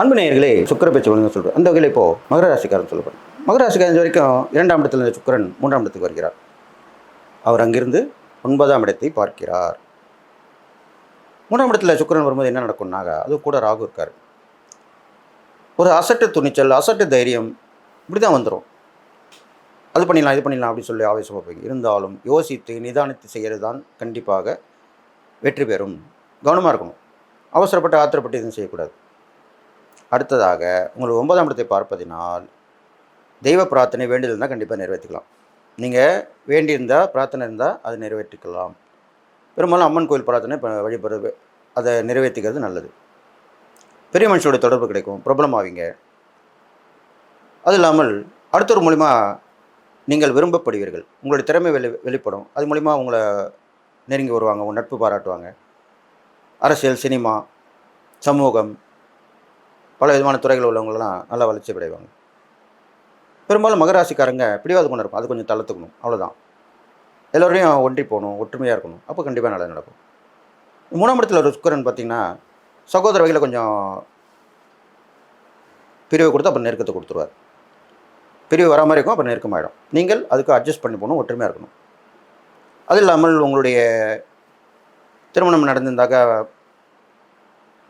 அன்பு நேயர்களே சுக்கர பேச்சு வழங்க சொல்கிறேன் அந்த வகையில் இப்போது மகர ராசிக்காரன் சொல்லப்படும் மகர ராசிக்காரன் வரைக்கும் இரண்டாம் இடத்துல இருந்த சுக்கிரன் மூன்றாம் இடத்துக்கு வருகிறார். அவர் அங்கிருந்து ஒன்பதாம் இடத்தை பார்க்கிறார். மூன்றாம் இடத்துல சுக்கிரன் வரும்போது என்ன நடக்கும்னாக அது கூட ராகு இருக்கார். ஒரு அசட்டு துணிச்சல் அசட்டு தைரியம் இப்படி தான் வந்துடும் அது பண்ணிடலாம் இது பண்ணிடலாம் அப்படின்னு சொல்லி ஆவேசமாக போய் இருந்தாலும் யோசித்து நிதானித்து செய்கிறது தான் கண்டிப்பாக வெற்றி பெறும். கவனமாக இருக்கணும். அவசரப்பட்டு ஆத்திரப்பட்டு எதுவும் செய்யக்கூடாது. அடுத்ததாக உங்களுக்கு ஒன்பதாம் இடத்தை பார்ப்பதினால் தெய்வ பிரார்த்தனை வேண்டியது இருந்தால் கண்டிப்பாக நிறைவேற்றிக்கலாம். நீங்கள் வேண்டியிருந்தால் பிரார்த்தனை இருந்தால் அதை நிறைவேற்றிக்கலாம். பெரும்பாலும் அம்மன் கோயில் பிரார்த்தனை இப்போ வழிபடுறது அதை நிறைவேற்றிக்கிறது நல்லது. பெரிய மனுஷனோட தொடர்பு கிடைக்கும் பிரபலம் ஆவீங்க அது இல்லாமல் அடுத்தவர் மூலிமா நீங்கள் விரும்பப்படுவீர்கள். உங்களுடைய திறமை வெளி வெளிப்படும். அது மூலிமா உங்களை நெருங்கி வருவாங்க உங்கள் நட்பு பாராட்டுவாங்க. அரசியல் சினிமா சமூகம் பல விதமான துறைகள் உள்ளவங்களெல்லாம் நல்லா வளர்ச்சி அடைவாங்க. பெரும்பாலும் மகராசிக்காரங்க பிடிவாத கொண்டு இருக்கும் அது கொஞ்சம் தளர்த்துக்கணும். அவ்வளோதான் எல்லோரையும் ஒன்றி போகணும் ஒற்றுமையாக இருக்கணும். அப்போ கண்டிப்பாக நல்லது நடக்கும். மூணாம் இடத்துல ஒரு சுக்கரன் பார்த்தீங்கன்னா சகோதர வகையில் கொஞ்சம் பிரிவை கொடுத்து அப்புறம் நெருக்கத்தை கொடுத்துருவார். பிரிவு வர மாதிரி இருக்கும் அப்புறம் நெருக்கமாயிடும். நீங்கள் அதுக்கு அட்ஜஸ்ட் பண்ணி போகணும் ஒற்றுமையாக இருக்கணும். அது இல்லாமல் உங்களுடைய திருமணம் நடந்திருந்தாக்கா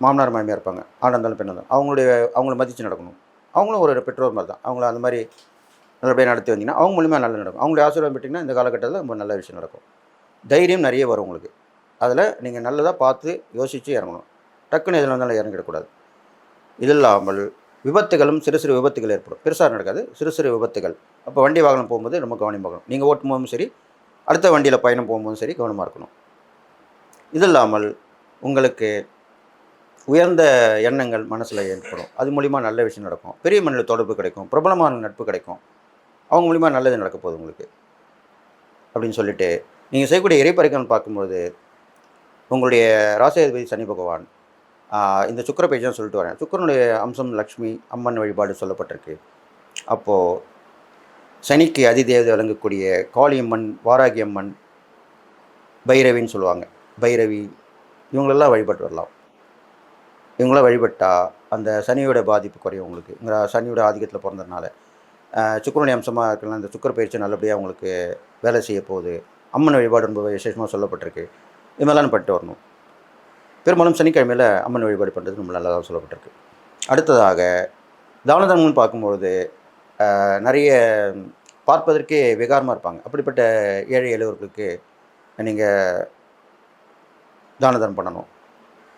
மாமனார் மாமியாக இருப்பாங்க. ஆண்டாக இருந்தாலும் பெண்ணாக இருந்தாலும். அவங்களுடைய அவங்கள மதித்து நடக்கணும். அவங்களும் ஒரு பெற்றோர் மாதிரி தான். அவங்கள அந்த மாதிரி நல்லபடியாக நடத்தி வந்தீங்கன்னா அவங்க மூலியமாக நல்லா நடக்கும். அவங்களுடைய ஆசீர்வாதம் பெற்றிங்கன்னா இந்த காலகட்டத்தில் ரொம்ப நல்ல விஷயம் நடக்கும். தைரியம் நிறைய வரும் உங்களுக்கு. அதில் நீங்கள் நல்லதாக பார்த்து யோசித்து இறங்கணும். டக்குன்னு எதில் வந்தாலும் இறங்கிடக்கூடாது இது இல்லாமல் விபத்துகளும் சிறு சிறு விபத்துகள் ஏற்படும். பெருசாக நடக்காது. சிறு சிறு விபத்துகள். அப்போ வண்டி வாகனம் போகும்போது ரொம்ப கவனமாக இருக்கணும் நீங்கள் ஓட்டும் போதும் சரி அடுத்த வண்டியில் பயணம் போகும்போதும் சரி கவனமாக இருக்கணும். இது இல்லாமல் உங்களுக்கு உயர்ந்த எண்ணங்கள் மனசில் ஏற்படும். அது மூலிமா நல்ல விஷயம் நடக்கும். பெரிய மனித தொடர்பு கிடைக்கும். பிரபலமான நட்பு கிடைக்கும். அவங்க மூலிமா நல்லது நடக்க போகுது உங்களுக்கு. அப்படின்னு சொல்லிட்டு நீங்கள் செய்யக்கூடிய இறைப்பறிக்கணும் பார்க்கும்போது உங்களுடைய ராசியாதிபதி சனி பகவான் இந்த சுக்கர பேஜ் சொல்லிட்டு வரேன். சுக்கரனுடைய அம்சம் லக்ஷ்மி அம்மன் வழிபாடு சொல்லப்பட்டிருக்கு. அப்போது சனிக்கு அதிதேவதை வழங்கக்கூடிய காளியம்மன் வாராகியம்மன் பைரவின்னு சொல்லுவாங்க. பைரவி இவங்களெல்லாம் வழிபட்டு வரலாம். இவங்களாம் வழிபட்டால் அந்த சனியோட பாதிப்பு குறையும் உங்களுக்கு. இங்கே சனியோட ஆதிக்கத்தில் பிறந்ததுனால. சுக்கரனுடைய அம்சமாக இருக்கலாம். இந்த சுக்கர பயிற்சி நல்லபடியாக உங்களுக்கு வேலை செய்ய போகுது. அம்மன் வழிபாடு ரொம்ப விசேஷமாக சொல்லப்பட்டிருக்கு. இது மாதிரிலாம் பட்டு வரணும். பெரும்பாலும் சனிக்கிழமையில் அம்மன் வழிபாடு பண்ணுறது ரொம்ப நல்லதாக சொல்லப்பட்டிருக்கு. அடுத்ததாக தானதர்மம்னு பார்க்கும்பொழுது நிறைய பார்ப்பதற்கே விகாரமாக இருப்பாங்க. அப்படிப்பட்ட ஏழை எழுவர்களுக்கு நீங்கள் தான தர்மம் பண்ணணும்.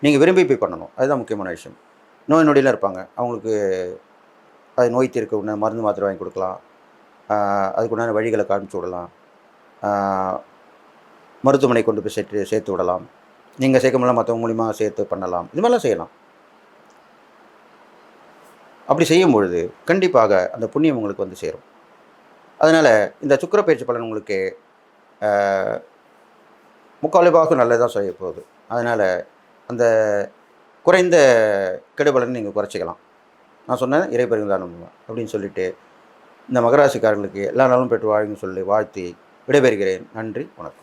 நீங்கள் விரும்பி போய் பண்ணணும். அதுதான் முக்கியமான விஷயம். நோய் நொடியெலாம் இருப்பாங்க. அவங்களுக்கு அது நோய் தீர்க்க உடனே மருந்து மாத்திரை வாங்கி கொடுக்கலாம். அதுக்குண்டான அதுக்கு உண்டான வழிகளை காமிச்சு விடலாம். மருத்துவமனை கொண்டு போய் சேர்த்து சேர்த்து விடலாம். நீங்கள் சேர்க்க முடியல மற்றவங்க மூலிமா சேர்த்து பண்ணலாம். இது மாதிரிலாம் செய்யலாம். அப்படி செய்யும் பொழுது கண்டிப்பாக அந்த புண்ணியம் உங்களுக்கு வந்து சேரும். அதனால் இந்த சுக்கிர பயிற்சி பலன் உங்களுக்கு முக்கால் பாகம் நல்லதாக செய்ய போகுது அதனால் அந்த குறைந்த கெடுபலன் நீங்கள் குறைச்சிக்கலாம். நான் சொன்னேன் இறைப்பெருந்தானம் அப்படின்னு சொல்லிட்டு இந்த மகராசிக்காரர்களுக்கு எல்லா நாளும் பெற்று வாழுங்கன்னு சொல்லி வாழ்த்தி விடைபெறுகிறேன். நன்றி வணக்கம்.